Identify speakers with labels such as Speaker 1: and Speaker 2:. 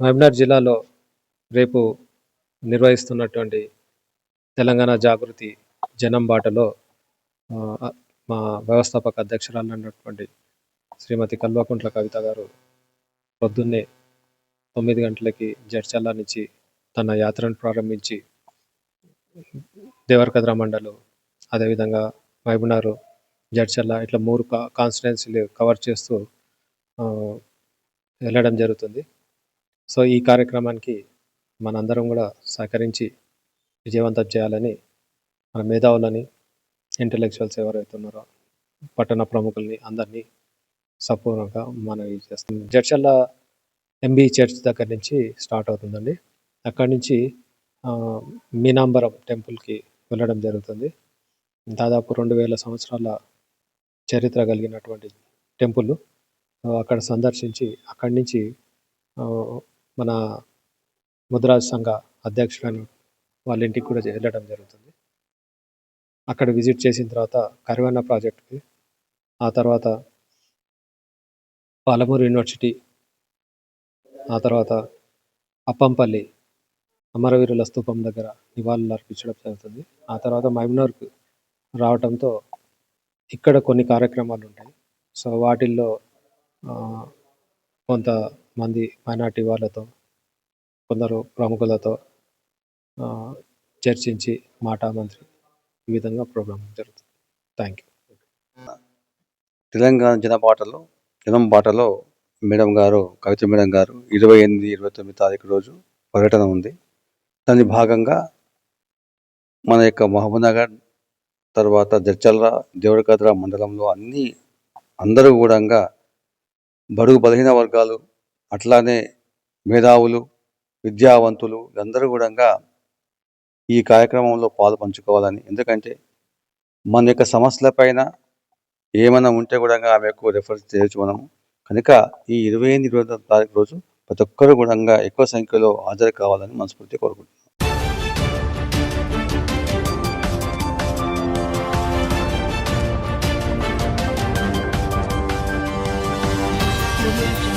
Speaker 1: మహబూబ్నగర్ జిల్లాలో రేపు నిర్వహిస్తున్నటువంటి తెలంగాణ జాగృతి జనం బాటలో మా వ్యవస్థాపక అధ్యక్షురాలు అన్నటువంటి శ్రీమతి కల్వకుంట్ల కవిత గారు పొద్దున్నే తొమ్మిది గంటలకి జడ్చల్లా నుంచి తన యాత్రను ప్రారంభించి దేవరకద్ర మండలు అదేవిధంగా మహబూబ్నగర్ జడ్చల్ల ఇట్లా మూడు కా కాన్స్టిట్యున్సీలు కవర్ చేస్తూ వెళ్ళడం జరుగుతుంది. సో ఈ కార్యక్రమానికి మనందరం కూడా సహకరించి విజయవంతం చేయాలని మన మేధావులని ఇంటలెక్చువల్స్ ఎవరైతే ఉన్నారో పట్టణ ప్రముఖుల్ని అందరినీ సపూర్ణంగా మనవి చేస్తుంది జడ్చల్ల ఎంబీ చర్చ్ దగ్గర నుంచి స్టార్ట్ అవుతుందండి. అక్కడి నుంచి మీనాంబరం టెంపుల్కి వెళ్ళడం జరుగుతుంది. దాదాపు రెండు వేల సంవత్సరాల చరిత్ర కలిగినటువంటి టెంపుల్. అక్కడ సందర్శించి అక్కడి నుంచి మన ముద్రాజ్ సంఘ అధ్యక్షులను వాళ్ళ ఇంటికి కూడా వెళ్ళడం జరుగుతుంది. అక్కడ విజిట్ చేసిన తర్వాత కరివన్న ప్రాజెక్ట్కి ఆ తర్వాత పాలమూరు యూనివర్సిటీ ఆ తర్వాత అప్పంపల్లి అమరవీరుల స్తూపం దగ్గర నివాళులు అర్పించడం జరుగుతుంది. ఆ తర్వాత మైమ్నూర్కు రావటంతో ఇక్కడ కొన్ని కార్యక్రమాలు ఉంటాయి. సో వాటిల్లో కొంత మంది మైనార్టీ వాళ్ళతో కొందరు ప్రముఖులతో చర్చించి మాటా మంత్రి ఈ విధంగా ప్రోగ్రామ్ జరుగుతుంది. Thank you.
Speaker 2: తెలంగాణ జనబాటలో జనం బాటలో మేడం గారు కవిత మేడం గారు ఇరవై ఎనిమిది ఇరవై తొమ్మిది తారీఖు రోజు పర్యటన ఉంది. దాని భాగంగా మన యొక్క మహబూబ్నగర్ తర్వాత జడ్చల్ల దేవరకద్ర మండలంలో అన్ని అందరూ కూడా బడుగు బలహీన వర్గాలు అట్లానే మేధావులు విద్యావంతులు అందరూ కూడా ఈ కార్యక్రమంలో పాలు పంచుకోవాలని ఎందుకంటే మన యొక్క సమస్యల పైన ఏమైనా ఉంటే కూడా ఆమెకు రెఫర్ చేయొచ్చు మనము కనుక ఈ ఇరవై ఎనిమిది ఇరవై తారీఖు రోజు ప్రతి ఒక్కరు కూడా ఎక్కువ సంఖ్యలో హాజరు కావాలని మనస్ఫూర్తి కోరుకుంటున్నాను Thank you.